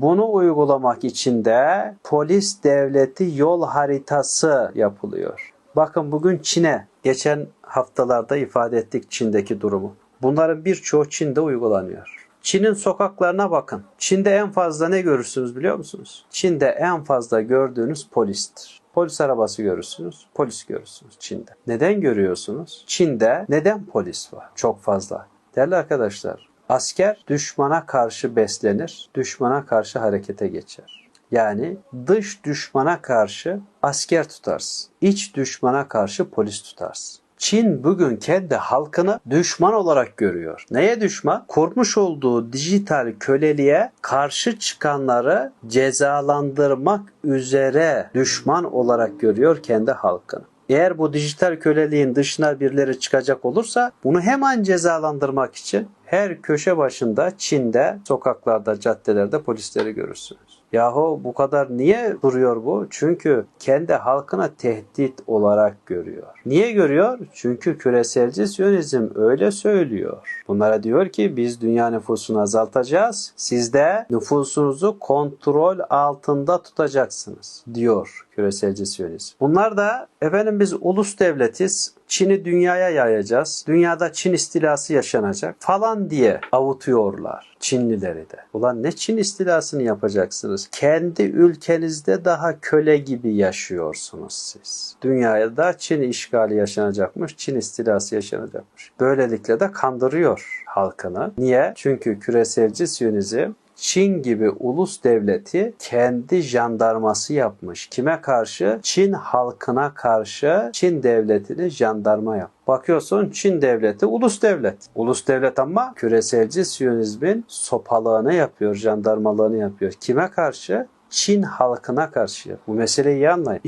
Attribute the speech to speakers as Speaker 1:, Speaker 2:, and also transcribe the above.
Speaker 1: Bunu uygulamak için de polis devleti yol haritası yapılıyor. Bakın bugün Çin'e geçen haftalarda ifade ettik Çin'deki durumu. Bunların birçoğu Çin'de uygulanıyor. Çin'in sokaklarına bakın. Çin'de en fazla ne görürsünüz biliyor musunuz? Çin'de en fazla gördüğünüz polistir. Polis arabası görürsünüz, polis görürsünüz Çin'de. Neden görüyorsunuz? Çin'de neden polis var? Çok fazla. Değerli arkadaşlar, asker düşmana karşı beslenir, düşmana karşı harekete geçer. Yani dış düşmana karşı asker tutarsın, iç düşmana karşı polis tutarsın. Çin bugün kendi halkını düşman olarak görüyor. Neye düşman? Kurmuş olduğu dijital köleliğe karşı çıkanları cezalandırmak üzere düşman olarak görüyor kendi halkını. Eğer bu dijital köleliğin dışına birileri çıkacak olursa bunu hemen cezalandırmak için her köşe başında Çin'de, sokaklarda, caddelerde polisleri görürsünüz. Yahu bu kadar niye duruyor bu? Çünkü kendi halkına tehdit olarak görüyor. Niye görüyor? Çünkü küreselci Siyonizm öyle söylüyor. Bunlara diyor ki biz dünya nüfusunu azaltacağız. Siz de nüfusunuzu kontrol altında tutacaksınız diyor küreselci Siyonizm. Bunlar da efendim biz ulus devletiz. Çin'i dünyaya yayacağız. Dünyada Çin istilası yaşanacak falan diye avutuyorlar Çinlileri de. Ulan ne Çin istilasını yapacaksınız? Kendi ülkenizde daha köle gibi yaşıyorsunuz siz. Dünyaya da Çin işgali yaşanacakmış, Çin istilası yaşanacakmış. Böylelikle de kandırıyor halkını. Niye? Çünkü küreselci Siyonizm Çin gibi ulus devleti kendi jandarması yapmış. Kime karşı? Çin halkına karşı Çin devletini jandarma yap. Bakıyorsun Çin devleti ulus devlet. Ulus devlet ama küreselci Siyonizmin sopalığını yapıyor, jandarmalığını yapıyor. Kime karşı? Çin halkına karşı. Bu meseleyi iyi anlayın.